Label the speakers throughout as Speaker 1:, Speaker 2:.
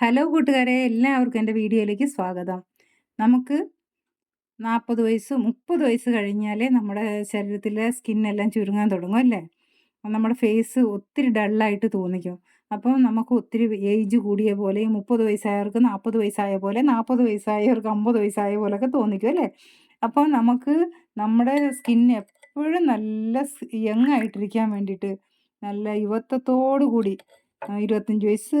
Speaker 1: Hello കൂട്ടുകാരെ എല്ലാവർക്കും എന്റെ വീഡിയോയിലേക്ക് സ്വാഗതം. നമുക്ക് നാൽപ്പത് വയസ്സ് മുപ്പത് വയസ്സ് കഴിഞ്ഞാലേ നമ്മുടെ ശരീരത്തിലെ സ്കിന്നെല്ലാം ചുരുങ്ങാൻ തുടങ്ങും അല്ലേ? നമ്മുടെ ഫേസ് ഒത്തിരി ഡള്ളായിട്ട് തോന്നിക്കും. അപ്പം നമുക്ക് ഒത്തിരി ഏജ് കൂടിയ പോലെ മുപ്പത് വയസ്സായവർക്ക് നാൽപ്പത് വയസ്സായ പോലെ നാൽപ്പത് വയസ്സായവർക്ക് അമ്പത് വയസ്സായ പോലെയൊക്കെ തോന്നിക്കും അല്ലേ? അപ്പോൾ നമുക്ക് നമ്മുടെ സ്കിന്ന് എപ്പോഴും നല്ല യങ് ആയിട്ടിരിക്കാൻ വേണ്ടിയിട്ട് നല്ല യുവത്വത്തോടു കൂടി ഇരുപത്തഞ്ച് വയസ്സ്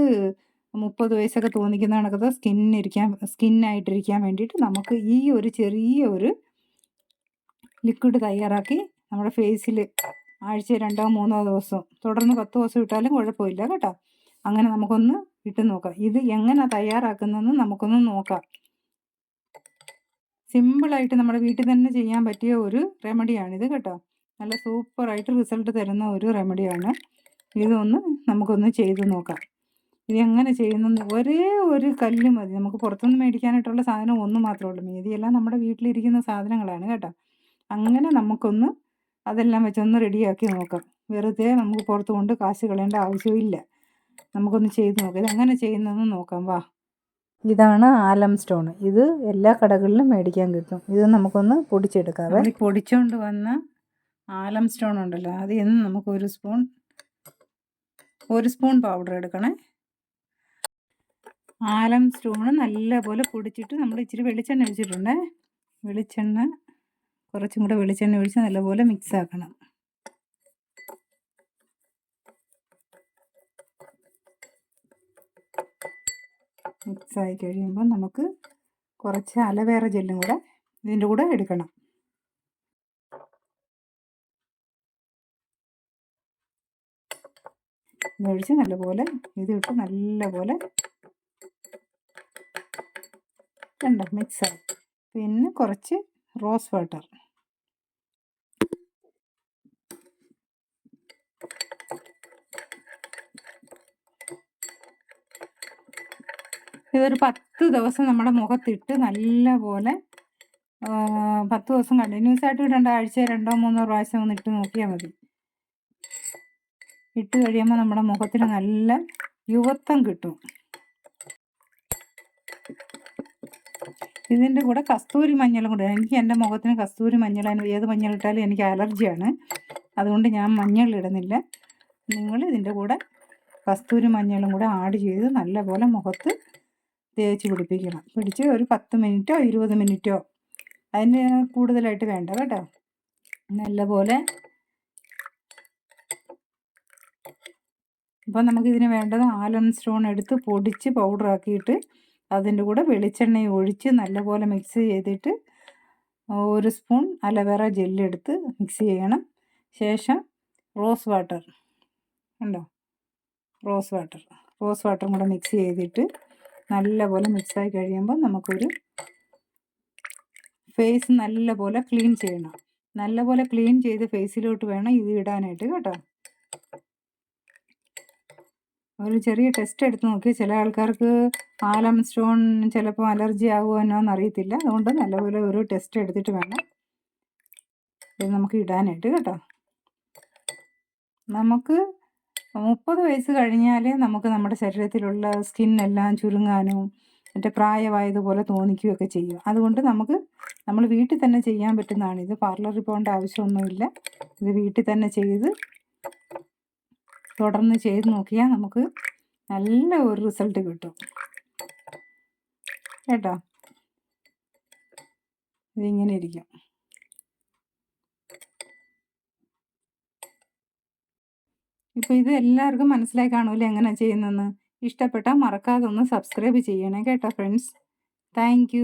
Speaker 1: മുപ്പത് വയസ്സൊക്കെ തോന്നിക്കുന്ന കണക്കത്തെ സ്കിന്നിരിക്കാൻ സ്കിന്നായിട്ടിരിക്കാൻ വേണ്ടിയിട്ട് നമുക്ക് ഈ ഒരു ചെറിയ ഒരു ലിക്വിഡ് തയ്യാറാക്കി നമ്മുടെ ഫേസിൽ ആഴ്ച രണ്ടോ മൂന്നോ ദിവസം തുടർന്ന് പത്ത് ദിവസം ഇട്ടാലും കുഴപ്പമില്ല കേട്ടോ. അങ്ങനെ നമുക്കൊന്ന് ഇട്ട് നോക്കാം. ഇത് എങ്ങനെ തയ്യാറാക്കുന്നതെന്ന് നമുക്കൊന്ന് നോക്കാം. സിമ്പിളായിട്ട് നമ്മുടെ വീട്ടിൽ തന്നെ ചെയ്യാൻ പറ്റിയ ഒരു റെമഡിയാണിത് കേട്ടോ. നല്ല സൂപ്പറായിട്ട് റിസൾട്ട് തരുന്ന ഒരു റെമഡിയാണ്. ഇതൊന്ന് നമുക്കൊന്ന് ചെയ്ത് നോക്കാം. ഇതെങ്ങനെ ചെയ്യുന്നെന്ന് ഒരേ ഒരു കല്ല് മതി. നമുക്ക് പുറത്തുനിന്ന് മേടിക്കാനായിട്ടുള്ള സാധനം ഒന്ന് മാത്രമേ ഉള്ളൂ. മീതിയെല്ലാം നമ്മുടെ വീട്ടിലിരിക്കുന്ന സാധനങ്ങളാണ് കേട്ടോ. അങ്ങനെ നമുക്കൊന്ന് അതെല്ലാം വെച്ചൊന്ന് റെഡിയാക്കി നോക്കാം. വെറുതെ നമുക്ക് പുറത്ത് കൊണ്ട് കാശ് കളയേണ്ട ആവശ്യമില്ല. നമുക്കൊന്ന് ചെയ്ത് നോക്കാം. ഇതെങ്ങനെ ചെയ്യുന്നതെന്ന് നോക്കാം. വാ. ഇതാണ് ആലം സ്റ്റോൺ ഇത് എല്ലാ കടകളിലും മേടിക്കാൻ കിട്ടും. ഇത് നമുക്കൊന്ന് പൊടിച്ചെടുക്കാം പൊടിച്ചുകൊണ്ട് വന്ന ആലം സ്റ്റോൺ ഉണ്ടല്ലോ അതിൽ നിന്ന് നമുക്ക് ഒരു സ്പൂൺ ഒരു സ്പൂൺ പൗഡർ എടുക്കണേ. ആലം സ്റ്റോണ് നല്ലപോലെ പൊടിച്ചിട്ട് നമ്മൾ ഇച്ചിരി വെളിച്ചെണ്ണ ഒഴിച്ചിട്ടുണ്ട്. വെളിച്ചെണ്ണ കുറച്ചും കൂടെ വെളിച്ചെണ്ണ ഒഴിച്ച് നല്ലപോലെ മിക്സ് ആക്കണം. മിക്സായി കഴിയുമ്പോൾ നമുക്ക് കുറച്ച് അലവേറ ജെല്ലും കൂടെ ഇതിന്റെ കൂടെ എടുക്കണം. ഇതൊഴിച്ച് നല്ലപോലെ ഇതിട്ട് നല്ലപോലെ കണ്ടോ മിക്സായി പിന്നെ കുറച്ച് റോസ് വാട്ടർ ഇതൊരു പത്ത് ദിവസം നമ്മുടെ മുഖത്തിട്ട് നല്ല പോലെ പത്ത് ദിവസം കണ്ടിന്യൂസ് ആയിട്ട് ഇടേണ്ട ആഴ്ച രണ്ടോ മൂന്നോ പ്രാവശ്യം ഒന്ന് ഇട്ട് നോക്കിയാൽ മതി. ഇട്ട് കഴിയുമ്പോൾ നമ്മുടെ മുഖത്തിന് നല്ല യുവത്വം കിട്ടും. ഇതിന്റെ കൂടെ കസ്തൂരി മഞ്ഞളും കൂടെ. എനിക്ക് എന്റെ മുഖത്തിന് കസ്തൂരി മഞ്ഞൾ ഏത് മഞ്ഞൾ ഇട്ടാലും എനിക്ക് അലർജിയാണ്. അതുകൊണ്ട് ഞാൻ മഞ്ഞൾ ഇടുന്നില്ല. നിങ്ങൾ ഇതിന്റെ കൂടെ കസ്തൂരി മഞ്ഞളും കൂടെ ആഡ് ചെയ്ത് നല്ലപോലെ മുഖത്ത് തേച്ച് പിടിപ്പിക്കണം. പിടിച്ച് ഒരു പത്ത് മിനിറ്റോ ഇരുപത് മിനിറ്റോ അതിന് കൂടുതലായിട്ട് വേണ്ട കേട്ടോ. നല്ലപോലെ അപ്പോൾ നമുക്കിതിന് വേണ്ടത് ആലം സ്റ്റോൺ എടുത്ത് പൊടിച്ച് പൗഡറാക്കിയിട്ട് അതിന്റെ കൂടെ വെളിച്ചെണ്ണ ഒഴിച്ച് നല്ലപോലെ മിക്സ് ചെയ്തിട്ട് ഒരു സ്പൂൺ അലവേറ ജെല്ലെടുത്ത് മിക്സ് ചെയ്യണം. ശേഷം റോസ് വാട്ടർ ഉണ്ടോ? റോസ് വാട്ടർ റോസ് വാട്ടറും കൂടെ മിക്സ് ചെയ്തിട്ട് നല്ലപോലെ മിക്സായി കഴിയുമ്പോൾ നമുക്കൊരു ഫേസ് നല്ലപോലെ ക്ലീൻ ചെയ്യണം. നല്ലപോലെ ക്ലീൻ ചെയ്ത് ഫേസിലോട്ട് വേണം ഇത് ഇടാനായിട്ട് കേട്ടോ. ഒരു ചെറിയ ടെസ്റ്റ് എടുത്ത് നോക്കി ചില ആൾക്കാർക്ക് ആലം സ്റ്റോൺ ചിലപ്പോൾ അലർജി ആകുമോ എന്നറിയത്തില്ല. അതുകൊണ്ട് നല്ലപോലെ ഒരു ടെസ്റ്റ് എടുത്തിട്ട് വേണം. ഇത് നമുക്ക് ഇടാനായിട്ട് കേട്ടോ. നമുക്ക് മുപ്പത് വയസ്സ് കഴിഞ്ഞാലേ നമുക്ക് നമ്മുടെ ശരീരത്തിലുള്ള സ്കിന്നെല്ലാം ചുരുങ്ങാനും മറ്റേ പ്രായമായതുപോലെ തോന്നിക്കുകയൊക്കെ ചെയ്യും. അതുകൊണ്ട് നമുക്ക് നമ്മൾ വീട്ടിൽ തന്നെ ചെയ്യാൻ പറ്റുന്നതാണ്. ഇത് പാർലറിൽ പോകേണ്ട ആവശ്യമൊന്നുമില്ല. ഇത് വീട്ടിൽ തന്നെ ചെയ്ത് തുടർന്ന് ചെയ്ത് നോക്കിയാൽ നമുക്ക് നല്ല ഒരു റിസൾട്ട് കിട്ടും. കേട്ടോ? ഇതിങ്ങനെ ഇരിക്കും. ഇപ്പോൾ ഇത് എല്ലാവർക്കും മനസ്സിലായി കാണുമല്ലോ എങ്ങനെ ചെയ്യുന്നതെന്ന്? ഇഷ്ടപ്പെട്ടാൽ മറക്കാതെ ഒന്ന് സബ്സ്ക്രൈബ് ചെയ്യണേ കേട്ടോ ഫ്രണ്ട്സ് താങ്ക്